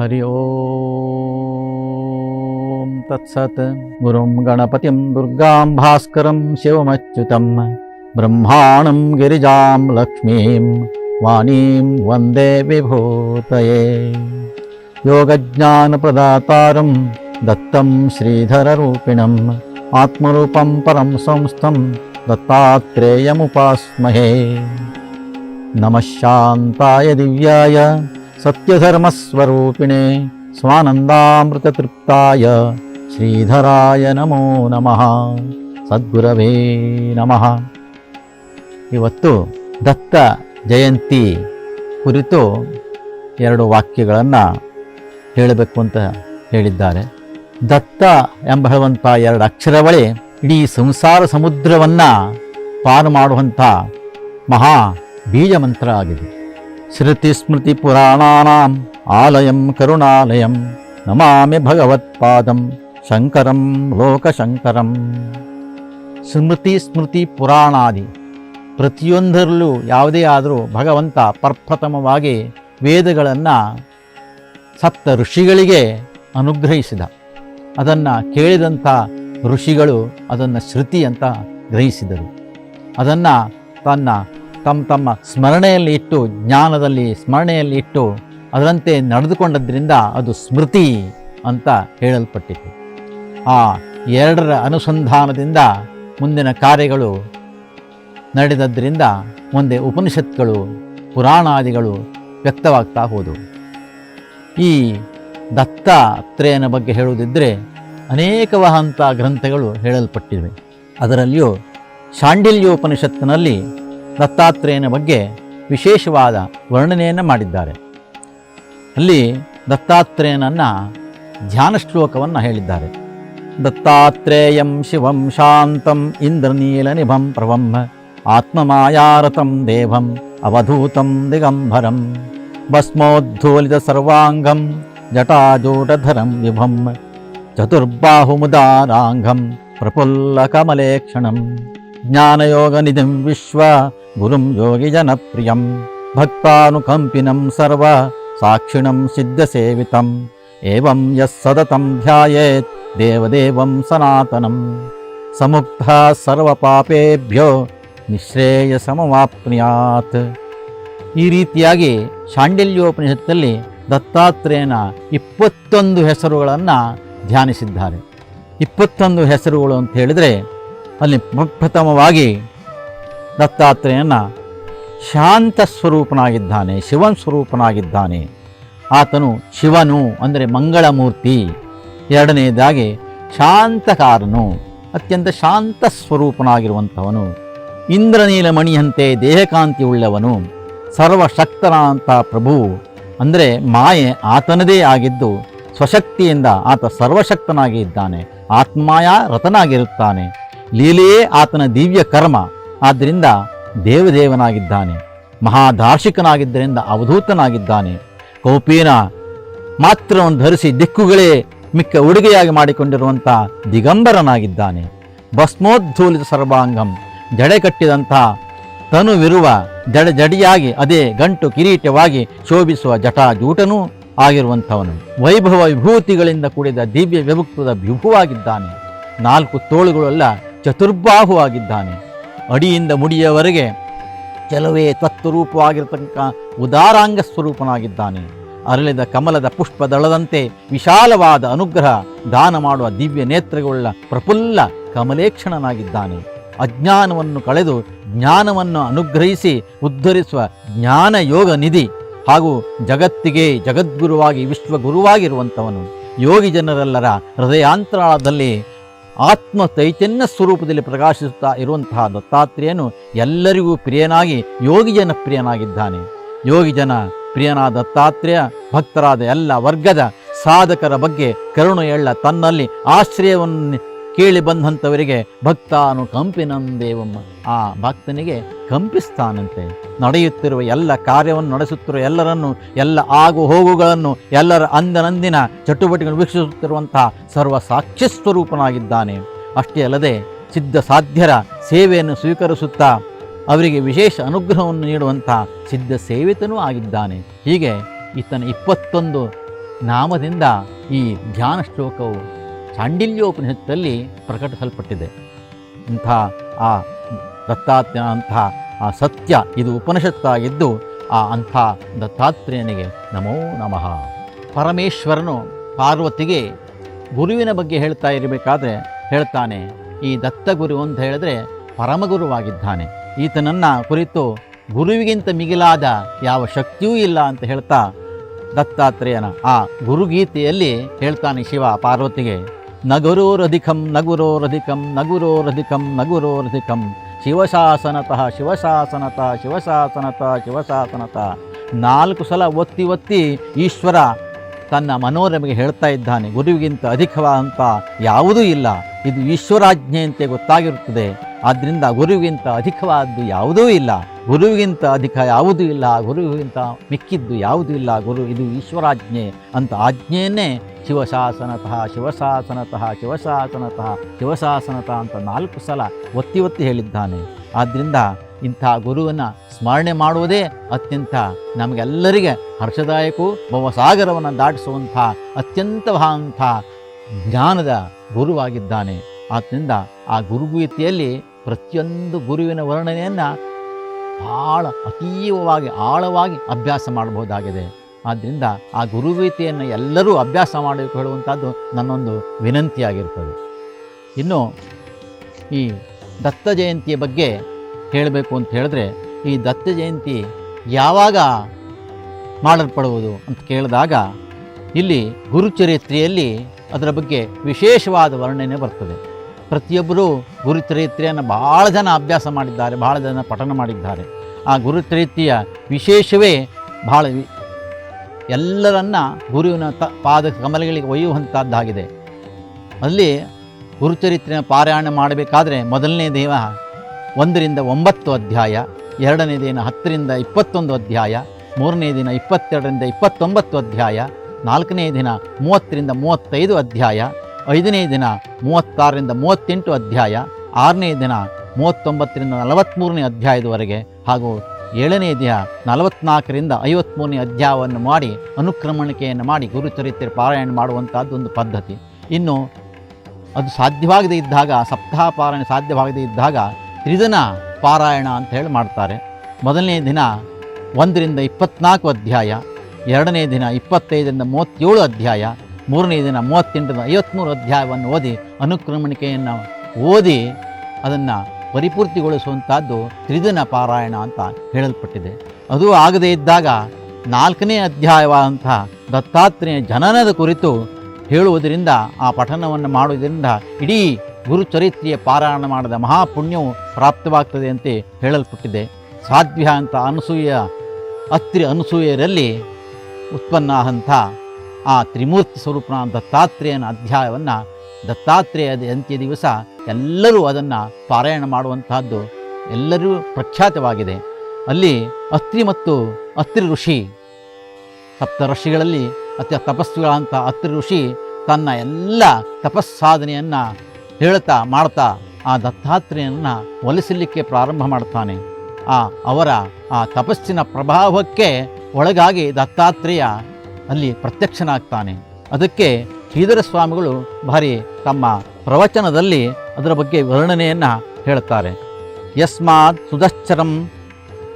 हरि ओम तत्सत्। गुरुं गणपतिं दुर्गां भास्करं शिवमच्युतं, ब्रह्माणं गिरिजां लक्ष्मीं, वाणीं वंदे विभूतये। योगज्ञानप्रदातारं दत्तं श्रीधररूपिणम्, आत्मरूपं परं संस्थं दत्तात्रेयमुपास्महे। नमः शान्ताय दिव्याय ಸತ್ಯಧರ್ಮಸ್ವರೂಪಿಣೆ ಸ್ವಾನಂದಾಮೃತತೃಪ್ತಾಯ ಶ್ರೀಧರಾಯ ನಮೋ ನಮಃ. ಸದ್ಗುರವೇ ನಮಃ. ಇವತ್ತು ದತ್ತ ಜಯಂತಿ ಕುರಿತು ಎರಡು ವಾಕ್ಯಗಳನ್ನು ಹೇಳಬೇಕು ಅಂತ ಹೇಳಿದ್ದಾರೆ. ದತ್ತ ಎಂಬ ಹೇಳುವಂಥ ಎರಡು ಅಕ್ಷರವಳೆ ಇಡೀ ಸಂಸಾರ ಸಮುದ್ರವನ್ನು ಪಾರು ಮಾಡುವಂಥ ಮಹಾ ಬೀಜ ಮಂತ್ರ ಆಗಿದೆ. ಪುರಾಣಾನಾಂ ಆಲಯಂ ಕರುಣಾಲಯಂ ನಮಾಮಿ ಭಗವತ್ಪಾದಂ ಶಂಕರಂ ಲೋಕಶಂಕರಂ ಸ್ಮೃತಿ ಸ್ಮೃತಿ ಪುರಾಣಾದಿ ಪ್ರತಿಯೊಂದರಲ್ಲೂ ಯಾವುದೇ ಆದರೂ ಭಗವಂತ ಪ್ರಪ್ರಥಮವಾಗಿ ವೇದಗಳನ್ನು ಸಪ್ತ ಋಷಿಗಳಿಗೆ ಅನುಗ್ರಹಿಸಿದ. ಅದನ್ನು ಕೇಳಿದಂಥ ಋಷಿಗಳು ಅದನ್ನು ಶ್ರುತಿ ಅಂತ ಗ್ರಹಿಸಿದರು. ಅದನ್ನು ತನ್ನ ತಮ್ಮ ತಮ್ಮ ಸ್ಮರಣೆಯಲ್ಲಿ ಇಟ್ಟು, ಜ್ಞಾನದಲ್ಲಿ ಸ್ಮರಣೆಯಲ್ಲಿ ಇಟ್ಟು, ಅದರಂತೆ ನಡೆದುಕೊಂಡದ್ರಿಂದ ಅದು ಸ್ಮೃತಿ ಅಂತ ಹೇಳಲ್ಪಟ್ಟಿತು. ಆ ಎರಡರ ಅನುಸಂಧಾನದಿಂದ ಮುಂದಿನ ಕಾರ್ಯಗಳು ನಡೆದದ್ರಿಂದ ಮುಂದೆ ಉಪನಿಷತ್ಗಳು, ಪುರಾಣಾದಿಗಳು ವ್ಯಕ್ತವಾಗ್ತಾ ಹೋದವು. ಈ ದತ್ತಾತ್ರೇಯನ ಬಗ್ಗೆ ಹೇಳುವುದಿದ್ದರೆ ಅನೇಕವಾದಂಥ ಗ್ರಂಥಗಳು ಹೇಳಲ್ಪಟ್ಟಿವೆ. ಅದರಲ್ಲಿಯೂ ಶಾಂಡಿಲ್ಯೋಪನಿಷತ್ತಿನಲ್ಲಿ ದತ್ತಾತ್ರೇಯನ ಬಗ್ಗೆ ವಿಶೇಷವಾದ ವರ್ಣನೆಯನ್ನು ಮಾಡಿದ್ದಾರೆ. ಅಲ್ಲಿ ದತ್ತಾತ್ರೇಯನನ್ನು ಧ್ಯಾನ ಶ್ಲೋಕವನ್ನು ಹೇಳಿದ್ದಾರೆ. ದತ್ತಾತ್ರೇಯಂ ಶಿವಂ ಶಾಂತಂ ಇಂದ್ರನೀಲನಿಭಂ ಆತ್ಮ ಆತ್ಮಮಾಯಾರತಂ ದೇವಂ ಅವಧೂತಂ ದಿಗಂಬರಂ ಭಸ್ಮೋದ್ಧೂಲಿತ ಸರ್ವಾಂಗಂ ಜಟಾಜೂಟಧರಂ ವಿಭಂ ಚತುರ್ಬಾಹುಮುದಾರಾಂಗಂ ಪ್ರಫುಲ್ಲಕಮಲೇಕ್ಷಣಂ ಜ್ಞಾನಯೋಗನಿಧಿಂ ವಿಶ್ವ ಗುರುಂ ಯೋಗಿ ಜನಪ್ರಿಯಂ. ಭಕ್ತಾನುಕಂಪಿನಂ ಸರ್ವ ಸಾಕ್ಷಿಣಂ ಸಿದ್ಧಸೇವಿತಂ. ಏವಂ ಸದತಂ ಧ್ಯಾಯೇತ್ ದೇವದೇವಂ ಸನಾತನಂ. ಸಮುಕ್ತ ಸರ್ವಪಾಪೇಭ್ಯೋ ನಿಶ್ರೇಯಸಮವಾಪ್ನುಯಾತ್ ಈ ರೀತಿಯಾಗಿ ಶಾಂಡಿಲ್ಯೋಪನಿಷತ್ತಲ್ಲಿ ದತ್ತಾತ್ರೇಯನ ಇಪ್ಪತ್ತೊಂದು ಹೆಸರುಗಳನ್ನು ಧ್ಯಾನಿಸಿದ್ದಾರೆ. ಇಪ್ಪತ್ತೊಂದು ಹೆಸರುಗಳು ಅಂತ ಹೇಳಿದರೆ ಅಲ್ಲಿ ಪ್ರಥಮವಾಗಿ ದತ್ತಾತ್ರೇಯನ ಶಾಂತ ಸ್ವರೂಪನಾಗಿದ್ದಾನೆ, ಶಿವನ್ ಸ್ವರೂಪನಾಗಿದ್ದಾನೆ. ಆತನು ಶಿವನು ಅಂದರೆ ಮಂಗಳಮೂರ್ತಿ. ಎರಡನೆಯದಾಗಿ ಶಾಂತಕಾರನು, ಅತ್ಯಂತ ಶಾಂತ ಸ್ವರೂಪನಾಗಿರುವಂಥವನು. ಇಂದ್ರನೀಲಮಣಿಯಂತೆ ದೇಹಕಾಂತಿ ಉಳ್ಳವನು, ಸರ್ವಶಕ್ತನಾದಂಥ ಪ್ರಭು ಅಂದರೆ ಮಾಯೆ ಆತನದೇ ಆಗಿದ್ದು, ಸ್ವಶಕ್ತಿಯಿಂದ ಆತ ಸರ್ವಶಕ್ತನಾಗಿ ಇದ್ದಾನೆ, ಆತ್ಮಾಯ ರತನಾಗಿರುತ್ತಾನೆ ಲೀಲೆಯೇ ಆತನ ದಿವ್ಯ ಕರ್ಮ. ಆದ್ದರಿಂದ ದೇವದೇವನಾಗಿದ್ದಾನೆ. ಮಹಾದಾರ್ಶಿಕನಾಗಿದ್ದರಿಂದ ಅವಧೂತನಾಗಿದ್ದಾನೆ. ಕೌಪೀನ ಮಾತ್ರವನ್ನು ಧರಿಸಿ ದಿಕ್ಕುಗಳೇ ಮಿಕ್ಕ ಉಡುಗೆಯಾಗಿ ಮಾಡಿಕೊಂಡಿರುವಂಥ ದಿಗಂಬರನಾಗಿದ್ದಾನೆ. ಭಸ್ಮೋದ್ಧೂಲಿತ ಸರ್ವಾಂಗಂ. ಜಡೆ ಕಟ್ಟಿದಂಥ ತನುವಿರುವ ಜಡ ಜಡಿಯಾಗಿ ಅದೇ ಗಂಟು ಕಿರೀಟವಾಗಿ ಶೋಭಿಸುವ ಜಟಾಜೂಟನೂ ಆಗಿರುವಂಥವನು. ವೈಭವ ವಿಭೂತಿಗಳಿಂದ ಕೂಡಿದ ದಿವ್ಯ ವಿಭುಕ್ತದ ವಿಭುವಾಗಿದ್ದಾನೆ ನಾಲ್ಕು ತೋಳುಗಳೆಲ್ಲ ಚತುರ್ಬಾಹುವಾಗಿದ್ದಾನೆ. ಅಡಿಯಿಂದ ಮುಡಿಯವರೆಗೆ ಕೆಲವೇ ತತ್ವರೂಪವಾಗಿರತಕ್ಕ ಉದಾರಾಂಗ ಸ್ವರೂಪನಾಗಿದ್ದಾನೆ. ಅರಳಿದ ಕಮಲದ ಪುಷ್ಪದಳದಂತೆ ವಿಶಾಲವಾದ ಅನುಗ್ರಹ ದಾನ ಮಾಡುವ ದಿವ್ಯ ನೇತ್ರಗಳುಳ್ಳ ಪ್ರಫುಲ್ಲ ಕಮಲೇಕ್ಷಣನಾಗಿದ್ದಾನೆ. ಅಜ್ಞಾನವನ್ನು ಕಳೆದು ಜ್ಞಾನವನ್ನು ಅನುಗ್ರಹಿಸಿ ಉದ್ಧರಿಸುವ ಜ್ಞಾನ ಯೋಗ ನಿಧಿ ಹಾಗೂ ಜಗತ್ತಿಗೆ ಜಗದ್ಗುರುವಾಗಿ ವಿಶ್ವಗುರುವಾಗಿರುವಂಥವನು. ಯೋಗಿ ಜನರೆಲ್ಲರ ಹೃದಯಾಂತರಾಳದಲ್ಲಿ ಆತ್ಮ ಚೈತನ್ಯ ಸ್ವರೂಪದಲ್ಲಿ ಪ್ರಕಾಶಿಸುತ್ತಾ ಇರುವಂತಹ ದತ್ತಾತ್ರೇಯನು ಎಲ್ಲರಿಗೂ ಪ್ರಿಯನಾಗಿ ಯೋಗಿ ಜನ ಪ್ರಿಯನಾಗಿದ್ದಾನೆ. ಯೋಗಿ ಜನ ಪ್ರಿಯನಾದ ದತ್ತಾತ್ರೇಯ ಭಕ್ತರಾದ ಎಲ್ಲ ವರ್ಗದ ಸಾಧಕರ ಬಗ್ಗೆ ಕರುಣೆಯಳ್ಳ ತನ್ನಲ್ಲಿ ಆಶ್ರಯವನ್ನು ಕೇಳಿ ಬಂದಂಥವರಿಗೆ ಭಕ್ತಾನು ಕಂಪಿನಂ ದೇವಮ್ಮ ಆ ಭಕ್ತನಿಗೆ ಕಂಪಿಸ್ತಾನಂತೆ. ನಡೆಯುತ್ತಿರುವ ಎಲ್ಲ ಕಾರ್ಯವನ್ನು ನಡೆಸುತ್ತಿರುವ ಎಲ್ಲರನ್ನು, ಎಲ್ಲ ಆಗು ಹೋಗುಗಳನ್ನು, ಎಲ್ಲರ ಅಂದನಂದಿನ ಚಟುವಟಿಕೆಗಳನ್ನು ವೀಕ್ಷಿಸುತ್ತಿರುವಂತಹ ಸರ್ವ ಸಾಕ್ಷ್ಯ ಸ್ವರೂಪನಾಗಿದ್ದಾನೆ ಅಷ್ಟೇ ಅಲ್ಲದೆ ಸಿದ್ಧ ಸಾಧ್ಯರ ಸೇವೆಯನ್ನು ಸ್ವೀಕರಿಸುತ್ತಾ ಅವರಿಗೆ ವಿಶೇಷ ಅನುಗ್ರಹವನ್ನು ನೀಡುವಂಥ ಸಿದ್ಧ ಸೇವಿತನೂ ಆಗಿದ್ದಾನೆ. ಹೀಗೆ ಈತನ ಇಪ್ಪತ್ತೊಂದು ನಾಮದಿಂದ ಈ ಧ್ಯಾನ ಶ್ಲೋಕವು ಚಾಂಡಿಲ್ಯೋಪನಿಷತ್ತಲ್ಲಿ ಪ್ರಕಟಿಸಲ್ಪಟ್ಟಿದೆ. ಇಂಥ ಆ ದತ್ತಾತ್ರೇಯ ಅಂಥ ಆ ಸತ್ಯ ಇದು ಉಪನಿಷತ್ತಾಗಿದ್ದು, ಆ ಅಂಥ ದತ್ತಾತ್ರೇಯನಿಗೆ ನಮೋ ನಮಃ. ಪರಮೇಶ್ವರನು ಪಾರ್ವತಿಗೆ ಗುರುವಿನ ಬಗ್ಗೆ ಹೇಳ್ತಾ ಇರಬೇಕಾದ್ರೆ ಹೇಳ್ತಾನೆ, ಈ ದತ್ತಗುರು ಅಂತ ಹೇಳಿದ್ರೆ ಪರಮಗುರುವಾಗಿದ್ದಾನೆ. ಈತನನ್ನು ಕುರಿತು ಗುರುವಿಗಿಂತ ಮಿಗಿಲಾದ ಯಾವ ಶಕ್ತಿಯೂ ಇಲ್ಲ ಅಂತ ಹೇಳ್ತಾ ದತ್ತಾತ್ರೇಯನ ಆ ಗುರುಗೀತೆಯಲ್ಲಿ ಹೇಳ್ತಾನೆ ಶಿವ ಪಾರ್ವತಿಗೆ ನಗುರೋರಧಿಕಂ ನಗುರೋರಧಿಕಂ ನಗುರೋರಧಿಕಂ ನಗುರೋರಧಿಕಂ. ಶಿವಶಾಸನತಃ ಶಿವಶಾಸನತಃ ಶಿವಶಾಸನತಃ ಶಿವಶಾಸನತಃ. ನಾಲ್ಕು ಸಲ ಒತ್ತಿ ಒತ್ತಿ ಈಶ್ವರ ತನ್ನ ಮನೋರಮೆಗೆ ಹೇಳ್ತಾ ಇದ್ದಾನೆ, ಗುರುವಿಗಿಂತ ಅಧಿಕವಾದಂಥ ಯಾವುದೂ ಇಲ್ಲ. ಇದು ಈಶ್ವರಾಜ್ಞೆಯಂತೆ ಗೊತ್ತಾಗಿರುತ್ತದೆ. ಆದ್ದರಿಂದ ಗುರುವಿಗಿಂತ ಅಧಿಕವಾದ್ದು ಯಾವುದೂ ಇಲ್ಲ. ಗುರುವಿಗಿಂತ ಅಧಿಕ ಯಾವುದೂ ಇಲ್ಲ. ಗುರುವಿಗಿಂತ ಮಿಕ್ಕಿದ್ದು ಯಾವುದೂ ಇಲ್ಲ. ಗುರು, ಇದು ಈಶ್ವರಾಜ್ಞೆ ಅಂತ ಆಜ್ಞೆಯನ್ನೇ ಶಿವಶಾಸನತಃ ಶಿವಶಾಸನತಃ ಶಿವಶಾಸನತಃ ಶಿವಶಾಸನತಃ ಅಂತ ನಾಲ್ಕು ಸಲ ಒತ್ತಿ ಒತ್ತಿ ಹೇಳಿದ್ದಾನೆ. ಆದ್ದರಿಂದ ಇಂಥ ಗುರುವನ್ನು ಸ್ಮರಣೆ ಮಾಡುವುದೇ ಅತ್ಯಂತ ನಮಗೆಲ್ಲರಿಗೆ ಹರ್ಷದಾಯಕವೂ ಭವಸಾಗರವನ್ನು ದಾಟಿಸುವಂಥ ಅತ್ಯಂತವಾದಂಥ ಜ್ಞಾನದ ಗುರುವಾಗಿದ್ದಾನೆ. ಆದ್ದರಿಂದ ಆ ಗುರುಗೀತೆಯಲ್ಲಿ ಪ್ರತಿಯೊಂದು ಗುರುವಿನ ವರ್ಣನೆಯನ್ನು ಭಾಳ ಅತೀವವಾಗಿ, ಆಳವಾಗಿ ಅಭ್ಯಾಸ ಮಾಡಬಹುದಾಗಿದೆ. ಆದ್ದರಿಂದ ಆ ಗುರುಗೀತೆಯನ್ನು ಎಲ್ಲರೂ ಅಭ್ಯಾಸ ಮಾಡಬೇಕು ಹೇಳುವಂಥದ್ದು ನನ್ನೊಂದು ವಿನಂತಿಯಾಗಿರ್ತದೆ. ಇನ್ನು ಈ ದತ್ತ ಜಯಂತಿಯ ಬಗ್ಗೆ ಹೇಳಬೇಕು ಅಂತ ಹೇಳಿದ್ರೆ, ಈ ದತ್ತ ಜಯಂತಿ ಯಾವಾಗ ಮಾಡಲ್ಪಡುವುದು ಅಂತ ಕೇಳಿದಾಗ, ಇಲ್ಲಿ ಗುರುಚರಿತ್ರೆಯಲ್ಲಿ ಅದರ ಬಗ್ಗೆ ವಿಶೇಷವಾದ ವರ್ಣನೆ ಬರ್ತದೆ. ಪ್ರತಿಯೊಬ್ಬರೂ ಗುರುಚರಿತ್ರೆಯನ್ನು ಭಾಳ ಜನ ಅಭ್ಯಾಸ ಮಾಡಿದ್ದಾರೆ ಭಾಳ ಜನ ಪಠನ ಮಾಡಿದ್ದಾರೆ. ಆ ಗುರುಚರಿತ್ರೆಯ ವಿಶೇಷವೇ ಭಾಳ ಎಲ್ಲರನ್ನ ಗುರುವಿನ ತ, ಪಾದ ಕಮಲಗಳಿಗೆ ಒಯ್ಯುವಂಥದ್ದಾಗಿದೆ ಅಲ್ಲಿ ಗುರುಚರಿತ್ರೆಯ ಪಾರಾಯಣ ಮಾಡಬೇಕಾದ್ರೆ ಮೊದಲನೇ ದೇವ ಒಂದರಿಂದ ಒಂಬತ್ತು ಅಧ್ಯಾಯ, ಎರಡನೇ ದಿನ ಹತ್ತರಿಂದ ಇಪ್ಪತ್ತೊಂದು ಅಧ್ಯಾಯ, ಮೂರನೇ ದಿನ ಇಪ್ಪತ್ತೆರಡರಿಂದ ಇಪ್ಪತ್ತೊಂಬತ್ತು ಅಧ್ಯಾಯ ನಾಲ್ಕನೇ ದಿನ ಮೂವತ್ತರಿಂದ ಮೂವತ್ತೈದು ಅಧ್ಯಾಯ, ಐದನೇ ದಿನ ಮೂವತ್ತಾರರಿಂದ ಮೂವತ್ತೆಂಟು ಅಧ್ಯಾಯ, ಆರನೇ ದಿನ ಮೂವತ್ತೊಂಬತ್ತರಿಂದ ನಲವತ್ತ್ಮೂರನೇ ಅಧ್ಯಾಯದವರೆಗೆ ಹಾಗೂ ಏಳನೇ ದಿನ ನಲವತ್ನಾಲ್ಕರಿಂದ ಐವತ್ತ್ಮೂರನೇ ಅಧ್ಯಾಯವನ್ನು ಮಾಡಿ ಅನುಕ್ರಮಣಿಕೆಯನ್ನು ಮಾಡಿ ಗುರುಚರಿತ್ರೆ ಪಾರಾಯಣ ಮಾಡುವಂಥದ್ದು ಒಂದು ಪದ್ಧತಿ. ಇನ್ನು ಅದು ಸಾಧ್ಯವಾಗದೇ ಇದ್ದಾಗ, ಸಪ್ತಾಹ ಪಾರಾಯಣ ಸಾಧ್ಯವಾಗದೇ ಇದ್ದಾಗ ತ್ರಿದಿನ ಪಾರಾಯಣ ಅಂತ ಹೇಳಿ ಮಾಡ್ತಾರೆ. ಮೊದಲನೇ ದಿನ ಒಂದರಿಂದ ಇಪ್ಪತ್ನಾಲ್ಕು ಅಧ್ಯಾಯ ಎರಡನೇ ದಿನ ಇಪ್ಪತ್ತೈದರಿಂದ ಮೂವತ್ತೇಳು ಅಧ್ಯಾಯ, ಮೂರನೇ ದಿನ ಮೂವತ್ತೆಂಟರಿಂದ ಐವತ್ತ್ಮೂರು ಅಧ್ಯಾಯವನ್ನು ಓದಿ ಅನುಕ್ರಮಣಿಕೆಯನ್ನು ಓದಿ ಅದನ್ನು ಪರಿಪೂರ್ತಿಗೊಳಿಸುವಂಥದ್ದು ತ್ರಿದಿನ ಪಾರಾಯಣ ಅಂತ ಹೇಳಲ್ಪಟ್ಟಿದೆ. ಅದು ಆಗದೇ ಇದ್ದಾಗ ನಾಲ್ಕನೇ ಅಧ್ಯಾಯವಾದಂತಹ ದತ್ತಾತ್ರೇಯ ಜನನದ ಕುರಿತು ಹೇಳುವುದರಿಂದ ಆ ಪಠನವನ್ನು ಮಾಡುವುದರಿಂದ ಇಡೀ ಗುರುಚರಿತ್ರೆಯ ಪಾರಾಯಣ ಮಾಡಿದ ಮಹಾಪುಣ್ಯವು ಪ್ರಾಪ್ತವಾಗ್ತದೆ ಅಂತ ಹೇಳಲ್ಪಟ್ಟಿದೆ. ಸಾಧ್ಯ ಅಂತ ಅನಸೂಯ, ಅತ್ರಿ ಅನಸೂಯರಲ್ಲಿ ಉತ್ಪನ್ನ ಅಂಥ ಆ ತ್ರಿಮೂರ್ತಿ ಸ್ವರೂಪನ ದತ್ತಾತ್ರೇಯನ ಅಧ್ಯಾಯವನ್ನು ದತ್ತಾತ್ರೇಯ ಅಂತ್ಯ ದಿವಸ ಎಲ್ಲರೂ ಅದನ್ನು ಪಾರಾಯಣ ಮಾಡುವಂತಹದ್ದು ಎಲ್ಲರೂ ಪ್ರಖ್ಯಾತವಾಗಿದೆ. ಅಲ್ಲಿ ಅತ್ರಿ ಮತ್ತು ಅತ್ರಿ ಋಷಿ ಸಪ್ತ ಋಷಿಗಳಲ್ಲಿ ಅತ್ಯ ತಪಸ್ಸುಗಳಂಥ ಅತ್ರಿ ಋಷಿ ತನ್ನ ಎಲ್ಲ ತಪಸ್ಸಾಧನೆಯನ್ನು ಹೇಳ್ತಾ ಮಾಡ್ತಾ ಆ ದತ್ತಾತ್ರೇಯನನ್ನು ಒಲಿಸಲಿಕ್ಕೆ ಪ್ರಾರಂಭ ಮಾಡ್ತಾನೆ. ಆ ಅವರ ಆ ತಪಸ್ಸಿನ ಪ್ರಭಾವಕ್ಕೆ ಒಳಗಾಗಿ ದತ್ತಾತ್ರೇಯ ಅಲ್ಲಿ ಪ್ರತ್ಯಕ್ಷನಾಗ್ತಾನೆ. ಅದಕ್ಕೆ ಶ್ರೀಧರ ಸ್ವಾಮಿಗಳು ಭಾರಿ ತಮ್ಮ ಪ್ರವಚನದಲ್ಲಿ ಅದರ ಬಗ್ಗೆ ವರ್ಣನೆಯನ್ನು ಹೇಳ್ತಾರೆ. ಯಸ್ಮಾತ್ ಸುಧಶ್ಚರಂ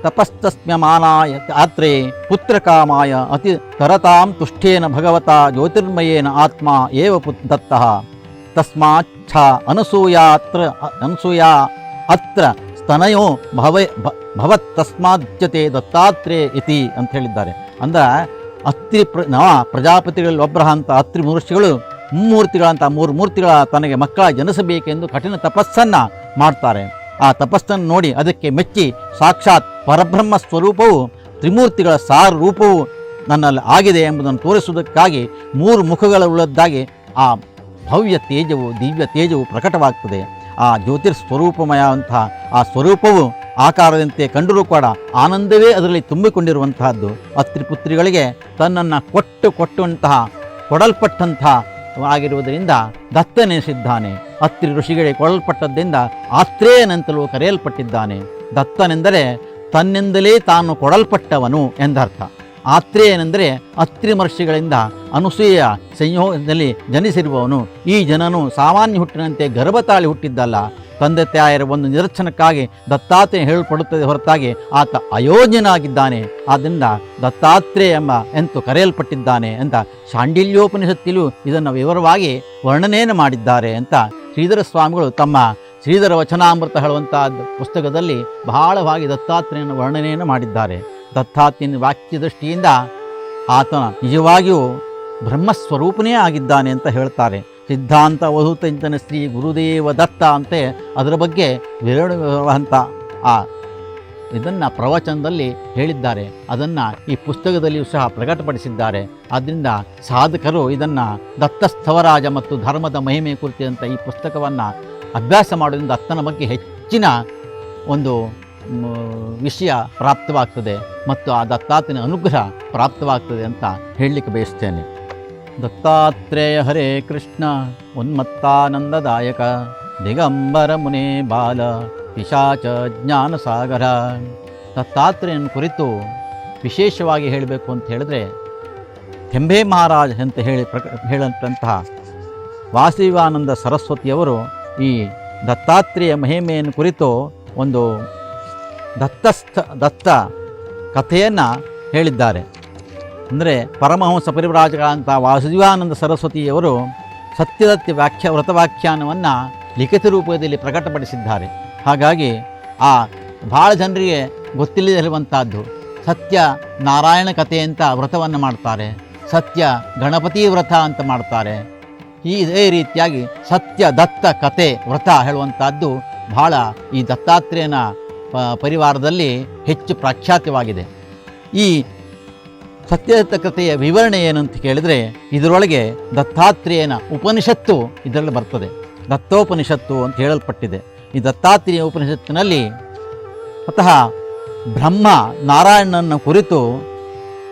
ತಪಸ್ತಸ್ಮ್ಯಮಾನಾಯ ಆತ್ರೆ ಪುತ್ರಕಾಮಾಯ ಅತಿ ತರತಾಂ ತುಷ್ಟೇನ ಭಗವತ ಜ್ಯೋತಿರ್ಮಯೇನ ಆತ್ಮ ಏವ ಪುತ್ ದತ್ತ. ತಸ್ಮಾಚ್ಛ ಅನಸೂಯಾತ್ರ ಅನಸೂಯಾ ಅತ್ರ ಸ್ತನಯೋ ಭವ ಭವತ್ ತಸ್ಮಾದ್ಯತೆ ದತ್ತಾತ್ರೇಯ ಇತಿ ಅಂತ ಹೇಳಿದ್ದಾರೆ. ಅಂದ್ರೆ ಅತ್ರಿ ಪ್ರ ನವ ಪ್ರಜಾಪತಿಗಳಲ್ಲಿ ಒಬ್ಬರ ಅಂತ ಅತ್ರಿ ಮಹರ್ಷಿಗಳು ಮೂರ್ತಿಗಳಂತ ಮೂರು ಮೂರ್ತಿಗಳ ತನಗೆ ಮಕ್ಕಳ ಜನಿಸಬೇಕೆಂದು ಕಠಿಣ ತಪಸ್ಸನ್ನು ಮಾಡ್ತಾರೆ. ಆ ತಪಸ್ಸನ್ನು ನೋಡಿ ಅದಕ್ಕೆ ಮೆಚ್ಚಿ ಸಾಕ್ಷಾತ್ ಪರಬ್ರಹ್ಮ ಸ್ವರೂಪವು ತ್ರಿಮೂರ್ತಿಗಳ ಸಾರ ರೂಪವು ನನ್ನಲ್ಲಿ ಆಗಿದೆ ಎಂಬುದನ್ನು ತೋರಿಸುವುದಕ್ಕಾಗಿ ಮೂರು ಮುಖಗಳುಳ್ಳದ್ದಾಗಿ ಆ ಭವ್ಯ ತೇಜವು ದಿವ್ಯ ತೇಜವು ಪ್ರಕಟವಾಗ್ತದೆ. ಆ ಜ್ಯೋತಿರ್ ಸ್ವರೂಪಮಯ ಅಂತ ಆ ಸ್ವರೂಪವು ಆಕಾರದಂತೆ ಕಂಡರೂ ಕೂಡ ಆನಂದವೇ ಅದರಲ್ಲಿ ತುಂಬಿಕೊಂಡಿರುವಂತಹದ್ದು. ಅತ್ರಿಪುತ್ರಿಗಳಿಗೆ ತನ್ನನ್ನು ಕೊಟ್ಟು ಕೊಟ್ಟುವಂತಹ ಕೊಡಲ್ಪಟ್ಟಂತಹ ಆಗಿರುವುದರಿಂದ ದತ್ತನೆನಿಸಿದ್ದಾನೆ ಅತ್ರಿ ಋಷಿಗಳಿಗೆ ಕೊಡಲ್ಪಟ್ಟದ್ದರಿಂದ ಆಸ್ತ್ರೇಯನಂತಲೂ ಕರೆಯಲ್ಪಟ್ಟಿದ್ದಾನೆ. ದತ್ತನೆಂದರೆ ತನ್ನಿಂದಲೇ ತಾನು ಕೊಡಲ್ಪಟ್ಟವನು ಎಂದರ್ಥ. ಆತ್ರೇಯನೆಂದರೆ ಅತ್ರಿ ಮಹರ್ಷಿಗಳಿಂದ ಅನುಸೂಯ ಸಂಯೋಗದಲ್ಲಿ ಜನಿಸಿರುವವನು. ಈ ಜನನು ಸಾಮಾನ್ಯ ಹುಟ್ಟಿನಂತೆ ಗರ್ಭತಾಳಿ ಹುಟ್ಟಿದ್ದಲ್ಲ. ತಂದೆ ತಾಯರ ಒಂದು ನಿದರ್ಶನಕ್ಕಾಗಿ ದತ್ತಾತ್ರೇಯ ಹೇಳಲ್ಪಡುತ್ತದೆ ಹೊರತಾಗಿ ಆತ ಅಯೋಧ್ಯನಾಗಿದ್ದಾನೆ ಆದ್ದರಿಂದ ದತ್ತಾತ್ರೇಯ ಎಂಬ ಎಂತು ಕರೆಯಲ್ಪಟ್ಟಿದ್ದಾನೆ ಅಂತ ಶಾಂಡಿಲ್ಯೋಪನಿಷತ್ತಿಲೂ ಇದನ್ನು ವಿವರವಾಗಿ ವರ್ಣನೆಯನ್ನು ಮಾಡಿದ್ದಾರೆ ಅಂತ ಶ್ರೀಧರ ಸ್ವಾಮಿಗಳು ತಮ್ಮ ಶ್ರೀಧರ ವಚನಾಮೃತ ಹೇಳುವಂಥ ಪುಸ್ತಕದಲ್ಲಿ ಬಹಳವಾಗಿ ದತ್ತಾತ್ರೇಯನ ವರ್ಣನೆಯನ್ನು ಮಾಡಿದ್ದಾರೆ. ದತ್ತಾತ್ರೇಯನ ವಾಕ್ಯ ದೃಷ್ಟಿಯಿಂದ ಆತ ನಿಜವಾಗಿಯೂ ಬ್ರಹ್ಮಸ್ವರೂಪನೇ ಆಗಿದ್ದಾನೆ ಅಂತ ಹೇಳ್ತಾರೆ. ಸಿದ್ಧಾಂತ ವಧುತಂತನ ಶ್ರೀ ಗುರುದೇವ ದತ್ತ ಅಂತೆ ಅದರ ಬಗ್ಗೆ ಅಂತ ಆ ಇದನ್ನು ಪ್ರವಚನದಲ್ಲಿ ಹೇಳಿದ್ದಾರೆ. ಅದನ್ನು ಈ ಪುಸ್ತಕದಲ್ಲಿಯೂ ಸಹ ಪ್ರಕಟಪಡಿಸಿದ್ದಾರೆ. ಆದ್ದರಿಂದ ಸಾಧಕರು ಇದನ್ನು ದತ್ತಸ್ಥವರಾಜ ಮತ್ತು ಧರ್ಮದ ಮಹಿಮೆ ಕುರಿತಂಥ ಈ ಪುಸ್ತಕವನ್ನು ಅಭ್ಯಾಸ ಮಾಡೋದ್ರಿಂದ ದತ್ತನ ಬಗ್ಗೆ ಹೆಚ್ಚಿನ ಒಂದು ವಿಷಯ ಪ್ರಾಪ್ತವಾಗ್ತದೆ ಮತ್ತು ಆ ದತ್ತಾತನ ಅನುಗ್ರಹ ಪ್ರಾಪ್ತವಾಗ್ತದೆ ಅಂತ ಹೇಳಲಿಕ್ಕೆ ಬಯಸ್ತೇನೆ ದತ್ತಾತ್ರೇಯ ಹರೇ ಕೃಷ್ಣ, ಉನ್ಮತ್ತಾನಂದದಾಯಕ, ದಿಗಂಬರ ಮುನೇ ಬಾಲ, ಪಿಶಾಚ ಜ್ಞಾನಸಾಗರ. ದತ್ತಾತ್ರೇಯನ ಕುರಿತು ವಿಶೇಷವಾಗಿ ಹೇಳಬೇಕು ಅಂತ ಹೇಳಿದ್ರೆ ಹೆಂಬೆ ಮಹಾರಾಜ್ ಅಂತ ಹೇಳಿ ಪ್ರಕ ಹೇಳಂತಹ ವಾಸುದೇವಾನಂದ ಸರಸ್ವತಿಯವರು ಈ ದತ್ತಾತ್ರೇಯ ಮಹಿಮೆಯನ್ನು ಕುರಿತು ಒಂದು ದತ್ತಸ್ಥ, ದತ್ತ ಕಥೆಯನ್ನು ಹೇಳಿದ್ದಾರೆ. ಅಂದರೆ ಪರಮಹಂಸ ಪರಿವ್ರಾಜಕ ವಾಸುದೇವಾನಂದ ಸರಸ್ವತಿಯವರು ಸತ್ಯದತ್ಯ ವ್ಯಾಖ್ಯ, ವ್ರತವ್ಯಾಖ್ಯಾನವನ್ನು ಲಿಖಿತ ರೂಪದಲ್ಲಿ ಪ್ರಕಟಪಡಿಸಿದ್ದಾರೆ. ಹಾಗಾಗಿ ಆ ಭಾಳ ಜನರಿಗೆ ಗೊತ್ತಿಲ್ಲದೆ ಇರುವಂಥದ್ದು ಸತ್ಯ ನಾರಾಯಣ ಕಥೆ ಅಂತ ವ್ರತವನ್ನು ಮಾಡ್ತಾರೆ, ಸತ್ಯ ಗಣಪತಿ ವ್ರತ ಅಂತ ಮಾಡ್ತಾರೆ. ಈ ಇದೇ ರೀತಿಯಾಗಿ ಸತ್ಯ ದತ್ತ ಕತೆ ವ್ರತ ಹೇಳುವಂಥದ್ದು ಬಹಳ ಈ ದತ್ತಾತ್ರೇಯನ ಪರಿವಾರದಲ್ಲಿ ಹೆಚ್ಚು ಪ್ರಖ್ಯಾತವಾಗಿದೆ. ಈ ಸತ್ಯದತ್ತ ಕಥೆಯ ವಿವರಣೆ ಏನಂತ ಕೇಳಿದರೆ ಇದರೊಳಗೆ ದತ್ತಾತ್ರೇಯನ ಉಪನಿಷತ್ತು ಇದರಲ್ಲಿ ಬರ್ತದೆ. ದತ್ತೋಪನಿಷತ್ತು ಅಂತ ಹೇಳಲ್ಪಟ್ಟಿದೆ. ಈ ದತ್ತಾತ್ರೇಯ ಉಪನಿಷತ್ತಿನಲ್ಲಿ ಸ್ವತಃ ಬ್ರಹ್ಮ ನಾರಾಯಣನ ಕುರಿತು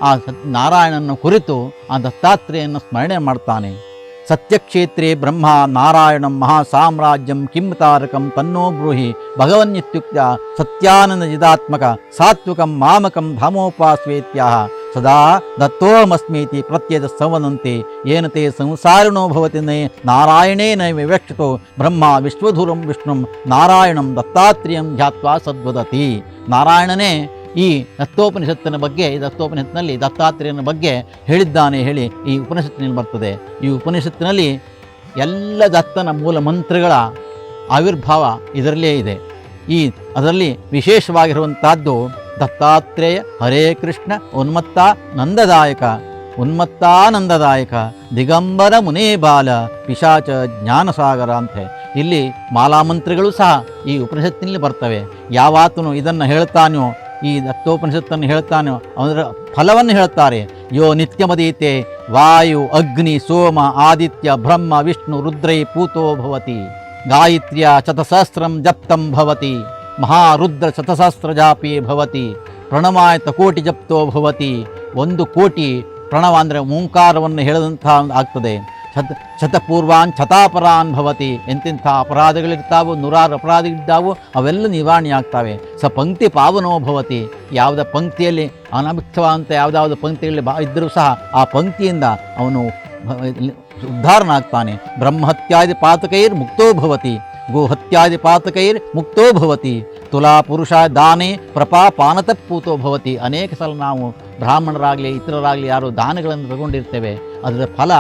ಆ ನಾರಾಯಣನ ಕುರಿತು ಆ ದತ್ತಾತ್ರೇಯನ ಸ್ಮರಣೆ ಮಾಡ್ತಾನೆ. ಸತ್ಯಕ್ಷೇತ್ರೇ ಬ್ರಹ್ಮ ನಾರಾಯಣಂ ಮಹಾಸಾಮ್ರಾಜ್ಯಂ ಕಿಂ ತಾರಕಂ ತನ್ನೋ ಬ್ರೂಹಿ ಭಗವನ್ನಿತ್ಯುಕ್ತ ಸತ್ಯಾನಂದ ಜಿದಾತ್ಮಕ ಸಾತ್ವಿಕಂ ಮಾಮಕಂ ಧಾಮೋಪಾಸ್ವೇತ್ಯಾಹ ಸದಾ ದತ್ತೋಮಸ್ಮೀತಿ ಪ್ರತ್ಯೇತ ಸಂವದಂತೆ ಏನ ತೇ ಸಂಸಾರಿಣೋ ಭವತಿ ನೇ ನಾರಾಯಣೇನ ವಿವಕ್ಷಿತೋ ಬ್ರಹ್ಮ ವಿಶ್ವಧೂರಂ ವಿಷ್ಣುಂ ನಾರಾಯಣಂ ದತ್ತಾತ್ರೇಯಂ ಧ್ಯಾತ್ವಾ ಸದ್ವದತಿ ನಾರಾಯಣನೇ ಈ ದತ್ತೋಪನಿಷತ್ತಿನ ಬಗ್ಗೆ, ಈ ದತ್ತೋಪನಿಷತ್ತಿನಲ್ಲಿ ದತ್ತಾತ್ರೇಯನ ಬಗ್ಗೆ ಹೇಳಿದ್ದಾನೆ ಹೇಳಿ ಈ ಉಪನಿಷತ್ತಿನಲ್ಲಿ ಬರ್ತದೆ. ಈ ಉಪನಿಷತ್ತಿನಲ್ಲಿ ಎಲ್ಲ ದತ್ತನ ಮೂಲ ಮಂತ್ರಗಳ ಆವಿರ್ಭಾವ ಇದರಲ್ಲೇ ಇದೆ. ಈ ಅದರಲ್ಲಿ ವಿಶೇಷವಾಗಿರುವಂತಹದ್ದು ದತ್ತಾತ್ರೇಯ ಹರೇ ಕೃಷ್ಣ ಉನ್ಮತ್ತ ನಂದದಾಯಕ ಉನ್ಮತ್ತಾನಂದದಾಯಕ ದಿಗಂಬರ ಮುನೇ ಬಾಲ, ಪಿಶಾಚ ಜ್ಞಾನಸಾಗರ ಅಂತೆ ಇಲ್ಲಿ ಮಾಲಾಮಂತ್ರಗಳು ಸಹ ಈ ಉಪನಿಷತ್ತಿನಲ್ಲಿ ಬರ್ತವೆ. ಯಾವಾತನು ಇದನ್ನು ಹೇಳ್ತಾನೋ ಈ ದತ್ತೋಪನಿಷತ್ತನ್ನು ಹೇಳ್ತಾನೆ ಅದರ ಫಲವನ್ನು ಹೇಳ್ತಾರೆ. ಯೋ ನಿತ್ಯಮದೀತೆ, ವಾಯು, ಅಗ್ನಿ, ಸೋಮ, ಆದಿತ್ಯ, ಬ್ರಹ್ಮ, ವಿಷ್ಣು, ರುದ್ರೈ, ಪೂತೋ ಭವತಿ. ಗಾಯತ್ರ್ಯ ಶತಸಹಸ್ರಂ ಜಪ್ತಂ ಭವತಿ. ಮಹಾರುದ್ರ ಶತಸಹಸ್ರ ಜಾಪಿ ಭವತಿ. ಪ್ರಣಮಾಯತ ಕೋಟಿ ಜಪ್ತೋ ಭವತಿ. ಒಂದು ಕೋಟಿ ಪ್ರಣವ ಅಂದರೆ ಓಂಕಾರವನ್ನು ಹೇಳಿದಂತಹ ಆಗ್ತದೆ. ಶತ ಶತಪೂರ್ವಾನ್, ಶತಾಪರಾನ್ ಭವತಿ. ಎಂತಿಂಥ ಅಪರಾಧಗಳಿರ್ತಾವೋ ನೂರಾರು ಅಪರಾಧಗಳಿದ್ದಾವೋ, ಅವೆಲ್ಲ ನಿವಾರಣೆ ಆಗ್ತವೆ. ಸ ಪಂಕ್ತಿ ಪಾವನೋ ಭವತಿ. ಯಾವುದ ಪಂಕ್ತಿಯಲ್ಲಿ ಅನಭಿಕ್ತವಾದಂಥ ಯಾವುದಾವುದು ಪಂಕ್ತಿಯಲ್ಲಿ ಬಾ ಇದ್ದರೂ ಸಹ ಆ ಪಂಕ್ತಿಯಿಂದ ಅವನು ಉದ್ಧಾರನಾಗ್ತಾನೆ. ಬ್ರಹ್ಮಹತ್ಯಾದಿ ಪಾತಕೈರ್ ಮುಕ್ತೋ ಭವತಿ. ಗೋಹತ್ಯಾದಿ ಪಾತಕೈರ್ ಮುಕ್ತೋ ಭವತಿ. ತುಲಾ ಪುರುಷ ದಾನೆ ಪ್ರಪಾ ಪಾನತ ಭವತಿ. ಅನೇಕ ಸಲ ನಾವು ಬ್ರಾಹ್ಮಣರಾಗಲಿ, ಇತರರಾಗಲಿ ಯಾರು ದಾನಗಳನ್ನು ತಗೊಂಡಿರ್ತೇವೆ. ಅದರ ಫಲ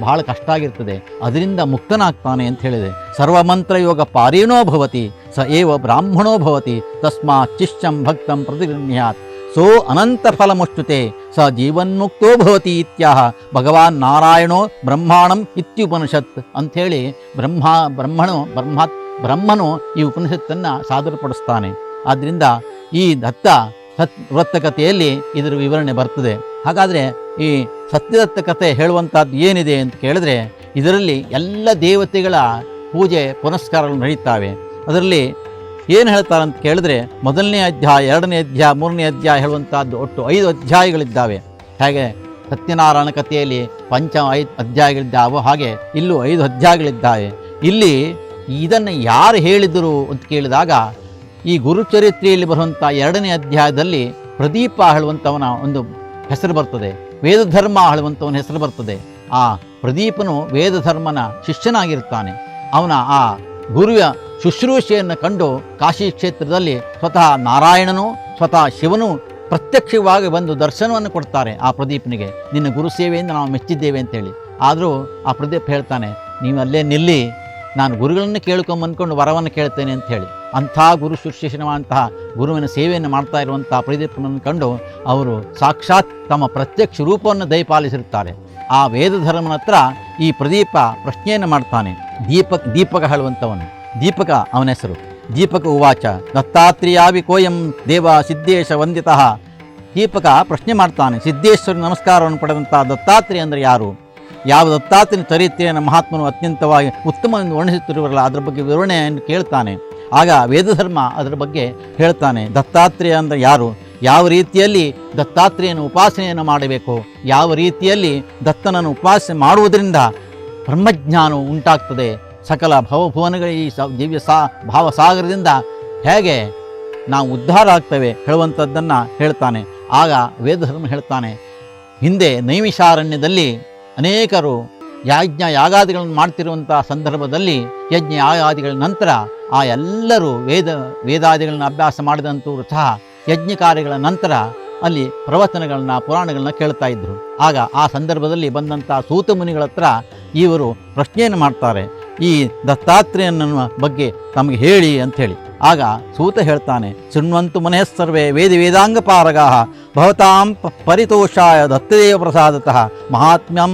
ಬಹಳ ಕಷ್ಟ ಆಗಿರ್ತದೆ. ಅದರಿಂದ ಮುಕ್ತನಾಗ್ತಾನೆ ಅಂತ ಹೇಳಿದೆ. ಸರ್ವಮಂತ್ರ ಯೋಗ ಪಾರೀಣೋ ಭವತಿ, ಸ ಏವ ಬ್ರಾಹ್ಮಣೋ ಭವತಿ ತಸ್ಮಾ ಚಿಶ್ಚಂ ಭಕ್ತಂ ಪ್ರತಿಗೃಹ್ಯಾತ್ ಸೋ ಅನಂತ ಫಲಮುಷ್ಟುತೆ ಸ ಜೀವನ್ಮುಕ್ತೋ ಭವತಿ ಇತ್ಯಾಹ, ಭಗವಾನ್ ನಾರಾಯಣೋ ಬ್ರಹ್ಮಾಣಂ ಇತ್ಯುಪನಿಷತ್ ಅಂಥೇಳಿ ಬ್ರಹ್ಮ, ಬ್ರಹ್ಮಣು ಬ್ರಹ್ಮ ಬ್ರಹ್ಮನು ಈ ಉಪನಿಷತ್ತನ್ನು ಸಾದರಪಡಿಸ್ತಾನೆ. ಆದ್ದರಿಂದ ಈ ದತ್ತ ಸತ್ ವೃತ್ತ ಕಥೆಯಲ್ಲಿ ಇದರ ವಿವರಣೆ ಬರ್ತದೆ. ಹಾಗಾದರೆ ಈ ಸತ್ಯದತ್ತ ಕಥೆ ಹೇಳುವಂಥದ್ದು ಏನಿದೆ ಅಂತ ಕೇಳಿದ್ರೆ ಇದರಲ್ಲಿ ಎಲ್ಲ ದೇವತೆಗಳ ಪೂಜೆ ಪುನಸ್ಕಾರಗಳು ನಡೀತಾವೆ. ಅದರಲ್ಲಿ ಏನು ಹೇಳ್ತಾರೆ ಅಂತ ಕೇಳಿದ್ರೆ ಮೊದಲನೇ ಅಧ್ಯಾಯ, ಎರಡನೇ ಅಧ್ಯಾಯ, ಮೂರನೇ ಅಧ್ಯಾಯ ಹೇಳುವಂಥದ್ದು ಒಟ್ಟು ಐದು ಅಧ್ಯಾಯಗಳಿದ್ದಾವೆ. ಹಾಗೆ ಸತ್ಯನಾರಾಯಣ ಕಥೆಯಲ್ಲಿ ಪಂಚ ಐದು ಅಧ್ಯಾಯಗಳಿದ್ದಾವೆ ಹಾಗೆ ಇಲ್ಲೂ ಐದು ಅಧ್ಯಾಯಗಳಿದ್ದಾವೆ. ಇಲ್ಲಿ ಇದನ್ನು ಯಾರು ಹೇಳಿದರು ಅಂತ ಕೇಳಿದಾಗ ಈ ಗುರುಚರಿತ್ರೆಯಲ್ಲಿ ಬರುವಂಥ ಎರಡನೇ ಅಧ್ಯಾಯದಲ್ಲಿ ಪ್ರದೀಪ ಹೇಳುವಂಥವನ ಒಂದು ಹೆಸರು ಬರ್ತದೆ. ವೇದ ಧರ್ಮ ಹೇಳುವಂಥವನ ಹೆಸರು ಬರ್ತದೆ. ಆ ಪ್ರದೀಪನು ವೇದ ಧರ್ಮನ ಶಿಷ್ಯನಾಗಿರ್ತಾನೆ ಅವನ ಆ ಗುರುವ ಶುಶ್ರೂಷೆಯನ್ನು ಕಂಡು ಕಾಶಿ ಕ್ಷೇತ್ರದಲ್ಲಿ ಸ್ವತಃ ನಾರಾಯಣನು, ಸ್ವತಃ ಶಿವನು ಪ್ರತ್ಯಕ್ಷವಾಗಿ ಬಂದು ದರ್ಶನವನ್ನು ಕೊಡ್ತಾರೆ ಆ ಪ್ರದೀಪನಿಗೆ. ನಿನ್ನ ಗುರು ಸೇವೆಯಿಂದ ನಾವು ಮೆಚ್ಚಿದ್ದೇವೆ ಅಂತೇಳಿ. ಆದರೂ ಆ ಪ್ರದೀಪ್ ಹೇಳ್ತಾನೆ ನೀವು ಅಲ್ಲೇ ನಿಲ್ಲಿ ನಾನು ಗುರುಗಳನ್ನು ಕೇಳ್ಕೊಂಬಂದ್ಕೊಂಡು ವರವನ್ನು ಕೇಳ್ತೇನೆ ಅಂತ ಹೇಳಿ, ಅಂಥ ಗುರು ಶುಶ್ರೂಷಣವಂತಹ ಗುರುವಿನ ಸೇವೆಯನ್ನು ಮಾಡ್ತಾ ಇರುವಂಥ ಪ್ರದೀಪನನ್ನು ಕಂಡು ಅವರು ಸಾಕ್ಷಾತ್ ತಮ್ಮ ಪ್ರತ್ಯಕ್ಷ ರೂಪವನ್ನು ದಯಪಾಲಿಸಿರುತ್ತಾರೆ ಆ ವೇದ ಧರ್ಮನ ಹತ್ರ ಈ ಪ್ರದೀಪ ಪ್ರಶ್ನೆಯನ್ನು ಮಾಡ್ತಾನೆ. ದೀಪಕ್, ದೀಪಕ ಹೇಳುವಂಥವನು. ದೀಪಕ ಅವನ ಹೆಸರು. ದೀಪಕ ಉವಾಚ. ದತ್ತಾತ್ರೇಯಾವಿ ಕೋಯಂ ದೇವ ಸಿದ್ದೇಶ ವಂದಿತಃ. ದೀಪಕ ಪ್ರಶ್ನೆ ಮಾಡ್ತಾನೆ. ಸಿದ್ದೇಶ್ವರ ನಮಸ್ಕಾರವನ್ನು ಪಡೆದಂಥ ದತ್ತಾತ್ರಿ ಅಂದರೆ ಯಾರು? ಯಾವ ದತ್ತಾತ್ರಿ ಚರಿತ್ರೆಯನ್ನು ಮಹಾತ್ಮನು ಅತ್ಯಂತವಾಗಿ ಉತ್ತಮವೆಂದು ವರ್ಣಿಸುತ್ತಿರುವಲ್ಲ ಅದರ ಬಗ್ಗೆ ವಿವರಣೆಯನ್ನು ಕೇಳ್ತಾನೆ. ಆಗ ವೇದಧರ್ಮ ಅದರ ಬಗ್ಗೆ ಹೇಳ್ತಾನೆ, ದತ್ತಾತ್ರೇಯ ಅಂದರೆ ಯಾರು? ಯಾವ ರೀತಿಯಲ್ಲಿ ದತ್ತಾತ್ರೇಯನ ಉಪಾಸನೆಯನ್ನು ಮಾಡಬೇಕು? ಯಾವ ರೀತಿಯಲ್ಲಿ ದತ್ತನನ್ನು ಉಪಾಸನೆ ಮಾಡುವುದರಿಂದ ಬ್ರಹ್ಮಜ್ಞಾನವು ಉಂಟಾಗ್ತದೆ. ಸಕಲ ಭವಭುವನಗಳ ಈ ಸ, ದಿವ್ಯ ಸಾ, ಭಾವಸಾಗರದಿಂದ ಹೇಗೆ ನಾವು ಉದ್ಧಾರ ಆಗ್ತೇವೆ ಹೇಳುವಂಥದ್ದನ್ನು ಹೇಳ್ತಾನೆ. ಆಗ ವೇದಧರ್ಮ ಹೇಳ್ತಾನೆ, ಹಿಂದೆ ನೈಮಿಷಾರಣ್ಯದಲ್ಲಿ ಅನೇಕರು ಯಾಜ್ಞ ಯಾಗಾದಿಗಳನ್ನು ಮಾಡ್ತಿರುವಂಥ ಸಂದರ್ಭದಲ್ಲಿ ಯಜ್ಞ ಯಾಗಾದಿಗಳ ನಂತರ ಆ ಎಲ್ಲರೂ ವೇದ, ವೇದಾದಿಗಳನ್ನು ಅಭ್ಯಾಸ ಮಾಡಿದಂಥವರು ಸಹ ಯಜ್ಞ ಕಾರ್ಯಗಳ ನಂತರ ಅಲ್ಲಿ ಪ್ರವಚನಗಳನ್ನ, ಪುರಾಣಗಳನ್ನ ಕೇಳ್ತಾ ಇದ್ರು. ಆಗ ಆ ಸಂದರ್ಭದಲ್ಲಿ ಬಂದಂಥ ಸೂತ ಮುನಿಗಳ ಹತ್ರ ಇವರು ಪ್ರಶ್ನೆಯನ್ನು ಮಾಡ್ತಾರೆ. ಈ ದತ್ತಾತ್ರೇಯನ ಬಗ್ಗೆ ತಮಗೆ ಹೇಳಿ ಅಂಥೇಳಿ ಆಗ ಸೂತ ಹೇಳ್ತಾನೆ, ಶೃಣ್ವಂತು ಮನೆಯ ಸರ್ವೇ ವೇದ ವೇದಾಂಗ ಪಾರಗಾಹ ಭವತಾಂ ಪರಿತೋಷಾಯ ದತ್ತದೇವ ಪ್ರಸಾದತಃ, ಮಹಾತ್ಮ್ಯಂ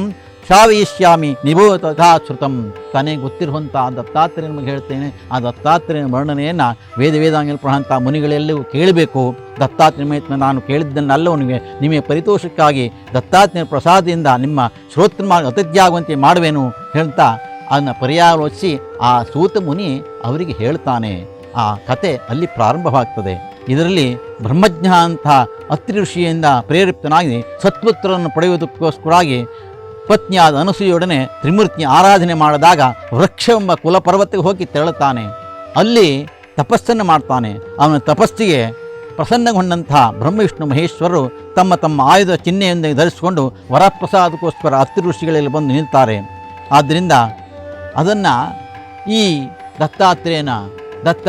ಶಾವಯಿಷ್ಯಾಮಿ ನಿಭೋ ತಥಾ ಶ್ರುತಂ. ತನಗೆ ಗೊತ್ತಿರುವಂಥ ಆ ದತ್ತಾತ್ರೇಯ ನಿಮಗೆ ಹೇಳ್ತೇನೆ. ಆ ದತ್ತಾತ್ರೇಯನ ವರ್ಣನೆಯನ್ನು ವೇದ ವೇದಾಂಗ ಪ್ರಹಂತ ಮುನಿಗಳೆಲ್ಲವೂ ಕೇಳಬೇಕು. ದತ್ತಾತ್ರೇಯ ನಾನು ಕೇಳಿದ್ದನ್ನಲ್ಲವನಿಗೆ ನಿಮಗೆ ಪರಿತೋಷಕ್ಕಾಗಿ ದತ್ತಾತ್ರೇಯ ಪ್ರಸಾದದಿಂದ ನಿಮ್ಮ ಶ್ರೋತ್ರ ಅತಿಥಿಯಾಗುವಂತೆ ಮಾಡುವೆನು ಹೇಳ್ತಾ, ಅದನ್ನು ಪರ್ಯಾಲೋಚಿಸಿ ಆ ಸೂತ ಮುನಿ ಅವರಿಗೆ ಹೇಳ್ತಾನೆ. ಆ ಕತೆ ಅಲ್ಲಿ ಪ್ರಾರಂಭವಾಗ್ತದೆ. ಇದರಲ್ಲಿ ಬ್ರಹ್ಮಜ್ಞ ಅಂತ ಅತ್ರಿ ಋಷಿಯಿಂದ ಪ್ರೇರಿತನಾಗಿ ಸತ್ಪುತ್ರರನ್ನು ಪಡೆಯುವುದಕ್ಕೋಸ್ಕರಾಗಿ ಪತ್ನಿಯಾದ ಅನಸೂಯೊಡನೆ ತ್ರಿಮೂರ್ತಿ ಆರಾಧನೆ ಮಾಡಿದಾಗ ವೃಕ್ಷವೆಂಬ ಕುಲಪರ್ವತಕ್ಕೆ ಹೋಗಿ ತೆರಳುತ್ತಾನೆ. ಅಲ್ಲಿ ತಪಸ್ಸನ್ನು ಮಾಡ್ತಾನೆ. ಅವನ ತಪಸ್ಸಿಗೆ ಪ್ರಸನ್ನಗೊಂಡಂತಹ ಬ್ರಹ್ಮವಿಷ್ಣು ಮಹೇಶ್ವರರು ತಮ್ಮ ತಮ್ಮ ಆಯುಧ ಚಿಹ್ನೆಯೊಂದಿಗೆ ಧರಿಸಿಕೊಂಡು ವರಪ್ರಸಾದಕ್ಕೋಸ್ಕರ ಅತ್ರಿ ಋಷಿಗಳಲ್ಲಿ ಬಂದು ನಿಲ್ತಾರೆ ಆದ್ದರಿಂದ ಅದನ್ನು ಈ ದತ್ತಾತ್ರೇಯನ ದತ್ತ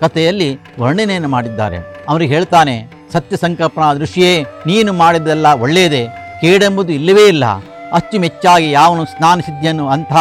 ಕಥೆಯಲ್ಲಿ ವರ್ಣನೆಯನ್ನು ಮಾಡಿದ್ದಾರೆ. ಅವರಿಗೆ ಹೇಳ್ತಾನೆ, ಸತ್ಯ ಸಂಕಲ್ಪನ ಋಷಿಯೇ ನೀನು ಮಾಡಿದ್ದೆಲ್ಲ ಒಳ್ಳೆಯದೇ, ಕೇಡೆಂಬುದು ಇಲ್ಲವೇ ಇಲ್ಲ. ಅಚ್ಚುಮೆಚ್ಚಾಗಿ ಯಾವನು ಸ್ನಾನ ಸಿದ್ಧಿಯನ್ನು ಅಂಥ,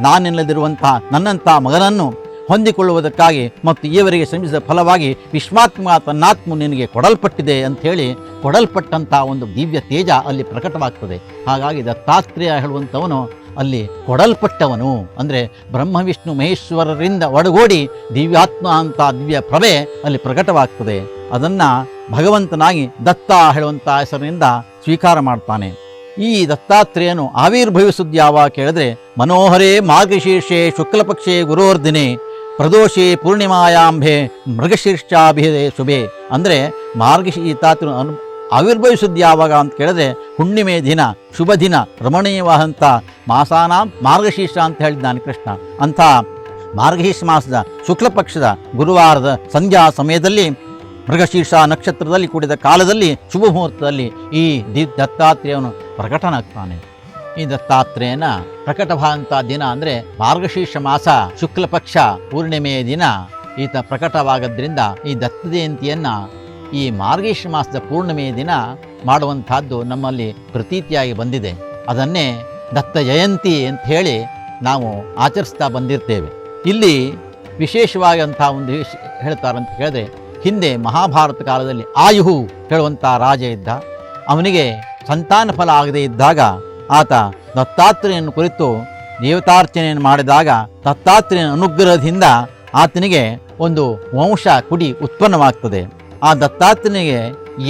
ನಾನೆಲ್ಲದಿರುವಂಥ ನನ್ನಂಥ ಮಗನನ್ನು ಹೊಂದಿಕೊಳ್ಳುವುದಕ್ಕಾಗಿ ಮತ್ತು ಈವರೆಗೆ ಶ್ರಮಿಸಿದ ಫಲವಾಗಿ ವಿಶ್ವಾತ್ಮ ತನ್ನಾತ್ಮ ನಿನಗೆ ಕೊಡಲ್ಪಟ್ಟಿದೆ ಅಂಥೇಳಿ ಕೊಡಲ್ಪಟ್ಟಂಥ ಒಂದು ದಿವ್ಯ ತೇಜ ಅಲ್ಲಿ ಪ್ರಕಟವಾಗ್ತದೆ. ಹಾಗಾಗಿ ದತ್ತಾತ್ರೇಯ ಹೇಳುವಂಥವನು ಅಲ್ಲಿ ಕೊಡಲ್ಪಟ್ಟವನು. ಅಂದರೆ ಬ್ರಹ್ಮ, ವಿಷ್ಣು, ಮಹೇಶ್ವರರಿಂದ ಒಡಗೂಡಿ ದಿವ್ಯಾತ್ಮ ಅಂತ ದಿವ್ಯ ಪ್ರಭೆ ಅಲ್ಲಿ ಪ್ರಕಟವಾಗ್ತದೆ. ಅದನ್ನು ಭಗವಂತನಾಗಿ ದತ್ತ ಹೇಳುವಂಥ ಹೆಸರಿನಿಂದ ಸ್ವೀಕಾರ ಮಾಡ್ತಾನೆ. ಈ ದತ್ತಾತ್ರೇಯನು ಆವಿರ್ಭವಿಸುದ್ಯಾವ ಕೇಳಿದ್ರೆ, ಮನೋಹರೇ ಮಾರ್ಗಶೀರ್ಷೆ ಶುಕ್ಲಪಕ್ಷೆ ಗುರೋರ್ದಿನೆ ಪ್ರದೋಷಿ ಪೂರ್ಣಿಮಾಯಾಂಬೆ ಮೃಗಶೀರ್ಷಾಭಿಹೇ ಶುಭೆ. ಅಂದರೆ ಮಾರ್ಗಶೀ ತಾತ್ರ ಅನು ಆವಿರ್ಭವಿಸುವುದು ಯಾವಾಗ ಅಂತ ಕೇಳಿದ್ರೆ, ಹುಣ್ಣಿಮೆ ದಿನ, ಶುಭ ದಿನ ರಮಣೀಯವಾದಂಥ ಮಾಸಾನ ಮಾರ್ಗಶೀರ್ಷ ಅಂತ ಹೇಳಿದ್ದಾನೆ ಕೃಷ್ಣ. ಅಂಥ ಮಾರ್ಗಶೀರ್ಷ ಮಾಸದ ಶುಕ್ಲ ಪಕ್ಷದ ಗುರುವಾರದ ಸಂಧ್ಯಾ ಸಮಯದಲ್ಲಿ, ಮೃಗಶೀರ್ಷ ನಕ್ಷತ್ರದಲ್ಲಿ ಕೂಡಿದ ಕಾಲದಲ್ಲಿ, ಶುಭ ಮುಹೂರ್ತದಲ್ಲಿ ಈ ದಿ ದತ್ತಾತ್ರೇಯನು ಪ್ರಕಟನಾಗ್ತಾನೆ. ಈ ದತ್ತಾತ್ರೇಯನ ಪ್ರಕಟವಾದಂಥ ದಿನ ಅಂದರೆ ಮಾರ್ಗಶೀರ್ಷ ಮಾಸ, ಶುಕ್ಲಪಕ್ಷ ಪೂರ್ಣಿಮೆಯ ದಿನ. ಈತ ಪ್ರಕಟವಾಗದ್ರಿಂದ ಈ ದತ್ತ ಜಯಂತಿಯನ್ನು ಈ ಮಾರ್ಗೇಶ ಮಾಸದ ಪೂರ್ಣಿಮೆಯ ದಿನ ಮಾಡುವಂತಹದ್ದು ನಮ್ಮಲ್ಲಿ ಪ್ರತೀತಿಯಾಗಿ ಬಂದಿದೆ. ಅದನ್ನೇ ದತ್ತ ಜಯಂತಿ ಅಂತ ಹೇಳಿ ನಾವು ಆಚರಿಸ್ತಾ ಬಂದಿರ್ತೇವೆ. ಇಲ್ಲಿ ವಿಶೇಷವಾಗಿಂತಹ ಒಂದು ವಿಷ- ಹೇಳ್ತಾರಂತ ಹೇಳಿದ್ರೆ, ಹಿಂದೆ ಮಹಾಭಾರತ ಕಾಲದಲ್ಲಿ ಆಯುಹು ಹೇಳುವಂಥ ರಾಜ ಇದ್ದ. ಅವನಿಗೆ ಸಂತಾನ ಫಲ ಆಗದೇ ಇದ್ದಾಗ ಆತ ದತ್ತಾತ್ರೇಯನ ಕುರಿತು ದೇವತಾರ್ಚನೆಯನ್ನು ಮಾಡಿದಾಗ ದತ್ತಾತ್ರೆಯ ಅನುಗ್ರಹದಿಂದ ಆತನಿಗೆ ಒಂದು ವಂಶ ಕುಡಿ ಉತ್ಪನ್ನವಾಗ್ತದೆ. ಆ ದತ್ತಾತ್ರನಿಗೆ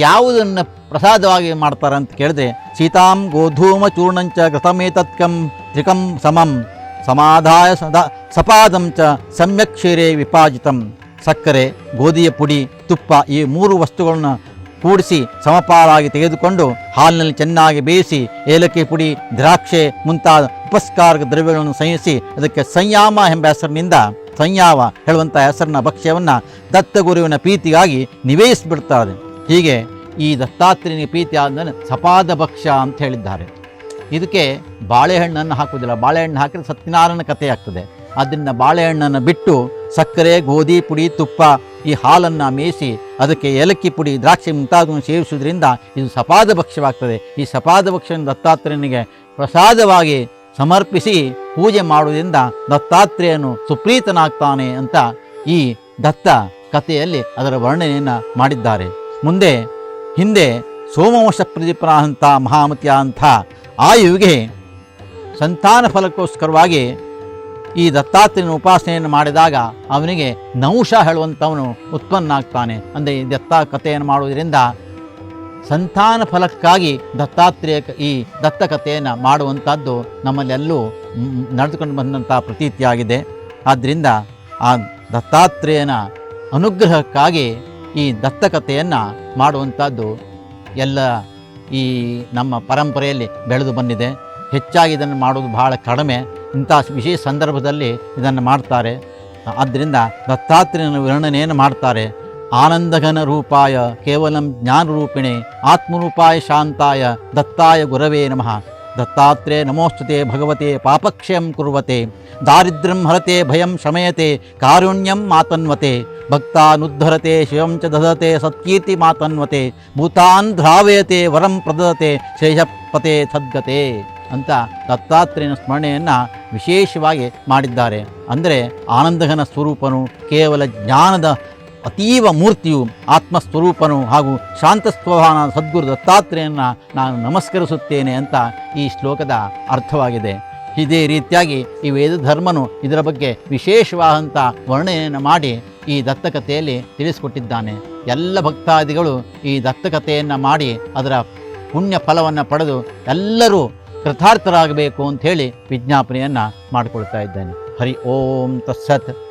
ಯಾವುದನ್ನು ಪ್ರಸಾದವಾಗಿ ಮಾಡ್ತಾರೆ ಅಂತ ಕೇಳಿದೆ, ಸೀತಾಂ ಗೋಧೂಮ ಚೂರ್ಣಂಚ ಕೃತಮೇತತ್ಕಂ ತ್ರಿಕಂ ಸಮಂ, ಸಮಾಧಾಯ ಸದಾ ಸಪಾದಂ ಚ ಸಮ್ಯಕ್ ಕ್ಷೀರೆ ವಿಪಾಜಿತಂ. ಸಕ್ಕರೆ, ಗೋಧಿಯ ಪುಡಿ, ತುಪ್ಪ ಈ ಮೂರು ವಸ್ತುಗಳನ್ನು ಕೂಡಿಸಿ ಸಮಪಾಲಾಗಿ ತೆಗೆದುಕೊಂಡು ಹಾಲಿನಲ್ಲಿ ಚೆನ್ನಾಗಿ ಬೇಯಿಸಿ, ಏಲಕ್ಕಿ ಪುಡಿ, ದ್ರಾಕ್ಷೆ ಮುಂತಾದ ಉಪಸ್ಕಾರಕ ದ್ರವ್ಯಗಳನ್ನು ಸಂಯೋಜಿಸಿ, ಅದಕ್ಕೆ ಸಂಯಾಮ ಎಂಬ ಹೆಸರಿನಿಂದ ಸಂಯಾವ ಹೇಳುವಂಥ ಹೆಸರಿನ ಭಕ್ಷ್ಯವನ್ನು ದತ್ತಗುರುವಿನ ಪ್ರೀತಿಗಾಗಿ ನಿವೇಶಿಸಿಬಿಡ್ತಾರೆ ಹೀಗೆ ಈ ದತ್ತಾತ್ರಿನ ಪ್ರೀತಿ ಆದ ಸಪಾದ ಭಕ್ಷ್ಯ ಅಂತ ಹೇಳಿದ್ದಾರೆ. ಇದಕ್ಕೆ ಬಾಳೆಹಣ್ಣನ್ನು ಹಾಕುವುದಿಲ್ಲ. ಬಾಳೆಹಣ್ಣು ಹಾಕಿದ್ರೆ ಸತ್ಯನಾರಾಯಣ ಕಥೆ ಆಗ್ತದೆ. ಅದನ್ನು ಬಾಳೆಹಣ್ಣನ್ನು ಬಿಟ್ಟು ಸಕ್ಕರೆ, ಗೋಧಿ, ಪುಡಿ, ತುಪ್ಪ ಈ ಹಾಲನ್ನು ಮೇಯಿಸಿ ಅದಕ್ಕೆ ಏಲಕ್ಕಿ ಪುಡಿ, ದ್ರಾಕ್ಷಿ ಮುಂತಾದವನ್ನು ಸೇವಿಸುವುದರಿಂದ ಇದು ಸಪಾದ ಭಕ್ಷ್ಯವಾಗ್ತದೆ. ಈ ಸಪಾದ ಭಕ್ಷ್ಯವನ್ನು ದತ್ತಾತ್ರೇಯನಿಗೆ ಪ್ರಸಾದವಾಗಿ ಸಮರ್ಪಿಸಿ ಪೂಜೆ ಮಾಡುವುದರಿಂದ ದತ್ತಾತ್ರೇಯನು ಸುಪ್ರೀತನಾಗ್ತಾನೆ ಅಂತ ಈ ದತ್ತ ಕಥೆಯಲ್ಲಿ ಅದರ ವರ್ಣನೆಯನ್ನು ಮಾಡಿದ್ದಾರೆ. ಮುಂದೆ, ಹಿಂದೆ ಸೋಮವಂಶ ಪ್ರದೀಪನಾದಂಥ ಮಹಾಮತಿಯ ಅಂಥ ಆಯುವಿಗೆ ಸಂತಾನ ಫಲಕ್ಕೋಸ್ಕರವಾಗಿ ಈ ದತ್ತಾತ್ರೇಯನ ಉಪಾಸನೆಯನ್ನು ಮಾಡಿದಾಗ ಅವನಿಗೆ ನೌಷ ಹೇಳುವಂಥವನು ಉತ್ಪನ್ನ ಆಗ್ತಾನೆ ಅಂದರೆ ಈ ದತ್ತ ಕಥೆಯನ್ನು ಮಾಡುವುದರಿಂದ ಸಂತಾನ ಫಲಕ್ಕಾಗಿ ದತ್ತಾತ್ರೇಯ ಈ ದತ್ತಕಥೆಯನ್ನು ಮಾಡುವಂಥದ್ದು ನಮ್ಮಲ್ಲೆಲ್ಲೂ ನಡೆದುಕೊಂಡು ಬಂದಂಥ ಪ್ರತೀತಿಯಾಗಿದೆ. ಆದ್ದರಿಂದ ಆ ದತ್ತಾತ್ರೇಯನ ಅನುಗ್ರಹಕ್ಕಾಗಿ ಈ ದತ್ತಕಥೆಯನ್ನು ಮಾಡುವಂಥದ್ದು ಎಲ್ಲ ಈ ನಮ್ಮ ಪರಂಪರೆಯಲ್ಲಿ ಬೆಳೆದು ಬಂದಿದೆ. ಹೆಚ್ಚಾಗಿ ಇದನ್ನು ಮಾಡೋದು ಬಹಳ ಕಡಿಮೆ. ಇಂಥ ವಿಶೇಷ ಸಂದರ್ಭದಲ್ಲಿ ಇದನ್ನು ಮಾಡ್ತಾರೆ. ಆದ್ದರಿಂದ ದತ್ತಾತ್ರೇಯನ ವರ್ಣನೆಯನ್ನು ಮಾಡ್ತಾರೆ. ಆನಂದಘನ ರೂಪಾಯ ಕೇವಲಂ ಜ್ಞಾನರೂಪಿಣೆ, ಆತ್ಮರೂಪಾಯ ಶಾಂತಾಯ, ದತ್ತಾಯ ಗುರವೇ ನಮಃ. ದತ್ತಾತ್ರೇ ನಮೋಸ್ತುತೆ ಭಗವತೆ ಪಾಪಕ್ಷಯಂ ಕುರುವತೆ, ದಾರಿದ್ರ್ಯಂ ಹರತೆ ಭಯಂ ಶಮಯತೆ, ಕಾರುಣ್ಯಂ ಮಾತನ್ವತೆ, ಭಕ್ತಾನುದ್ಧರತೆ ಶಿವಂ ಚ ದದತೆ ಸತ್ಕೀರ್ತಿ ಮಾತನ್ವತೆ, ಭೂತಾನ್ ಧ್ರಾವಯತೆ ವರಂ ಪ್ರದತೆ ಶೇಷಪತೆ ಸದ್ಗತೆ ಅಂತ ದತ್ತಾತ್ರೇಯನ ಸ್ಮರಣೆಯನ್ನು ವಿಶೇಷವಾಗಿ ಮಾಡಿದ್ದಾರೆ. ಅಂದರೆ ಆನಂದಘನ ಸ್ವರೂಪನು ಕೇವಲ ಜ್ಞಾನದ ಅತೀವ ಮೂರ್ತಿಯು ಆತ್ಮಸ್ವರೂಪನು ಹಾಗೂ ಶಾಂತಸ್ವಭಾವನ ಸದ್ಗುರು ದತ್ತಾತ್ರೇಯನ ನಾನು ನಮಸ್ಕರಿಸುತ್ತೇನೆ ಅಂತ ಈ ಶ್ಲೋಕದ ಅರ್ಥವಾಗಿದೆ. ಇದೇ ರೀತಿಯಾಗಿ ಈ ವೇದ ಧರ್ಮನು ಇದರ ಬಗ್ಗೆ ವಿಶೇಷವಾದಂಥ ವರ್ಣನೆಯನ್ನು ಮಾಡಿ ಈ ದತ್ತಕಥೆಯಲ್ಲಿ ತಿಳಿಸಿಕೊಟ್ಟಿದ್ದಾನೆ. ಎಲ್ಲ ಭಕ್ತಾದಿಗಳು ಈ ದತ್ತಕಥೆಯನ್ನು ಮಾಡಿ ಅದರ ಪುಣ್ಯ ಫಲವನ್ನು ಪಡೆದು ಎಲ್ಲರೂ ಕೃತಾರ್ಥರಾಗಬೇಕು ಅಂಥೇಳಿ ವಿಜ್ಞಾಪನೆಯನ್ನು ಮಾಡಿಕೊಳ್ತಾ ಇದ್ದಾನೆ. ಹರಿ ಓಂ ತತ್ಸತ್.